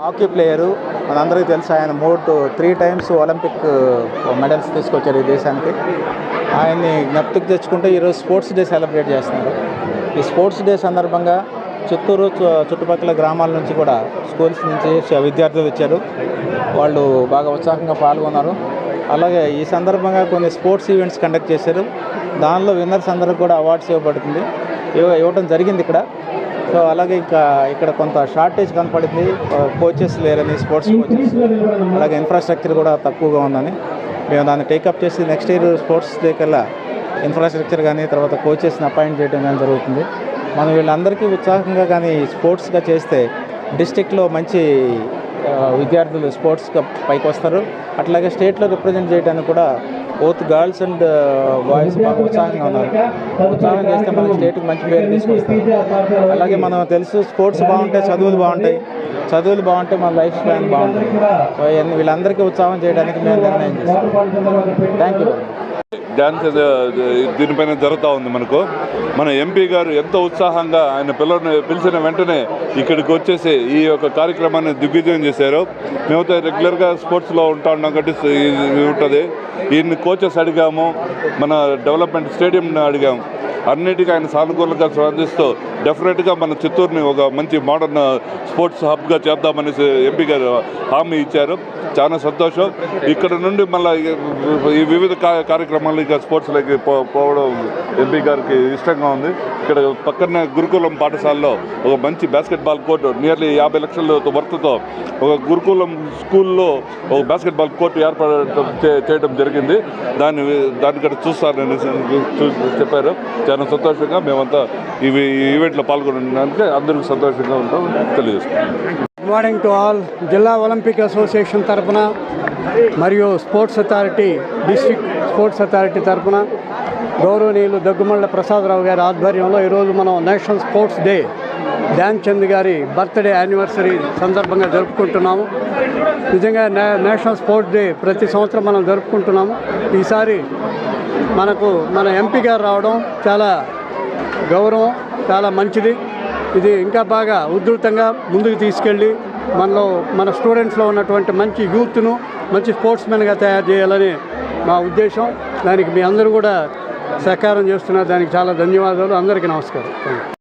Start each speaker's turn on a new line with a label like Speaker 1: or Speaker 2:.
Speaker 1: Hockey player. మనందరికీ తెలుసు ఆయన మూడు త్రీ టైమ్స్ ఒలింపిక్ మెడల్స్ తీసుకొచ్చారు ఈ దేశానికి. ఆయన్ని జ్ఞప్తికి తెచ్చుకుంటే ఈరోజు స్పోర్ట్స్ డే సెలబ్రేట్ చేస్తున్నారు. ఈ స్పోర్ట్స్ డే సందర్భంగా చిత్తూరు చు- చుట్టుపక్కల గ్రామాల నుంచి కూడా స్కూల్స్ నుంచి విద్యార్థులు వచ్చారు. వాళ్ళు బాగా ఉత్సాహంగా పాల్గొన్నారు. అలాగే ఈ సందర్భంగా కొన్ని స్పోర్ట్స్ ఈవెంట్స్ కండక్ట్ చేశారు. దానిలో విన్నర్స్ అందరికి కూడా అవార్డ్స్ ఇవ్వబడుతుంది. ఇవ్వ- ఇవ్వడం జరిగింది ఇక్కడ. సో అలాగే ఇంకా ఇక్కడ కొంత షార్టేజ్ కనపడింది. కోచెస్ లేరని స్పోర్ట్స్ కోచెస్ అలాగే ఇన్ఫ్రాస్ట్రక్చర్ కూడా తక్కువగా ఉందని. మేము దాన్ని టేకప్ చేసి నెక్స్ట్ ఇయర్ స్పోర్ట్స్ డే కల్లా ఇన్ఫ్రాస్ట్రక్చర్ కానీ తర్వాత కోచెస్ని అపాయింట్ చేయడం కానీ జరుగుతుంది. మనం వీళ్ళందరికీ ఉత్సాహంగా కానీ స్పోర్ట్స్గా చేస్తే డిస్టిక్లో మంచి విద్యార్థులు స్పోర్ట్స్గా పైకి వస్తారు. అట్లాగే స్టేట్లో రిప్రజెంట్ చేయడానికి కూడా బోత్ గర్ల్స్ అండ్ బాయ్స్ బాగా ఉత్సాహంగా ఉన్నారు. ఉత్సాహం చేస్తే మనకి స్టేట్కి మంచి పేరు తీసుకొస్తారు. అలాగే మనం తెలుసు స్పోర్ట్స్ బాగుంటాయి చదువులు బాగుంటాయి. చదువులు బాగుంటే మన లైఫ్ స్పాన్ బాగుంటుంది. సో వీళ్ళందరికీ ఉత్సాహం చేయడానికి మేము నిర్ణయం చేస్తాం. థ్యాంక్ యూ
Speaker 2: డ్యాన్స్ దీనిపైన జరుగుతూ ఉంది మనకు. మన ఎంపీ గారు ఎంతో ఉత్సాహంగా ఆయన పిల్లల్ని పిలిచిన వెంటనే ఇక్కడికి వచ్చేసి ఈ యొక్క కార్యక్రమాన్ని దిగ్విజయం చేశారు. మేమైతే రెగ్యులర్గా స్పోర్ట్స్లో ఉంటా ఉన్నాం కాబట్టి ఉంటుంది. ఈయన్ని కోచెస్ అడిగాము. మన డెవలప్మెంట్ స్టేడియంని అడిగాము. అన్నిటికీ ఆయన సానుకూలంగా స్పందిస్తూ డెఫినెట్గా మన చిత్తూరుని ఒక మంచి మోడర్న్ స్పోర్ట్స్ హబ్గా చేద్దామనేసి ఎంపీ గారు హామీ ఇచ్చారు. చాలా సంతోషం. ఇక్కడ నుండి మళ్ళీ ఈ వివిధ కార్యక్రమాలు ఇక స్పోర్ట్స్లోకి పో పోవడం ఎంపీ గారికి ఇష్టంగా ఉంది. ఇక్కడ పక్కన గురుకులం పాఠశాలలో ఒక మంచి బాస్కెట్బాల్ కోర్టు నియర్లీ యాభై లక్షల వర్త్తో ఒక గురుకులం స్కూల్లో ఒక బాస్కెట్బాల్ కోర్టు ఏర్పాటు చేయడం జరిగింది. దాన్ని దాన్ని ఇక్కడ చూస్తారని చూ- చెప్పారు. చాలా సంతోషంగా మేమంతా ఈ ఈవెంట్లో పాల్గొనడానికి అందరికీ సంతోషంగా ఉంటాం తెలియజేస్తాం
Speaker 3: గుడ్ మార్నింగ్ టు ఆల్ జిల్లా ఒలింపిక్ అసోసియేషన్ తరపున మరియు sports authority district sports authority తరపున గౌరవనీయులు దగ్గుమళ్ళ ప్రసాదరావు గారి ఆధ్వర్యంలో ఈరోజు మనం national sports day Dhyan Chand గారి బర్త్డే యానివర్సరీ సందర్భంగా జరుపుకుంటున్నాము. నిజంగా నే నేషనల్ స్పోర్ట్స్ డే ప్రతి సంవత్సరం మనం జరుపుకుంటున్నాము. ఈసారి మనకు మన ఎంపీ గారు రావడం చాలా గౌరవం చాలా మంచిది. ఇది ఇంకా బాగా ఉధృతంగా ముందుకు తీసుకెళ్ళి మనలో మన స్టూడెంట్స్లో ఉన్నటువంటి మంచి యూత్ను మంచి స్పోర్ట్స్మెన్గా తయారు చేయాలని మా ఉద్దేశం. దానికి మీ అందరూ కూడా సహకారం చేస్తున్నారు. దానికి చాలా ధన్యవాదాలు. అందరికీ నమస్కారం.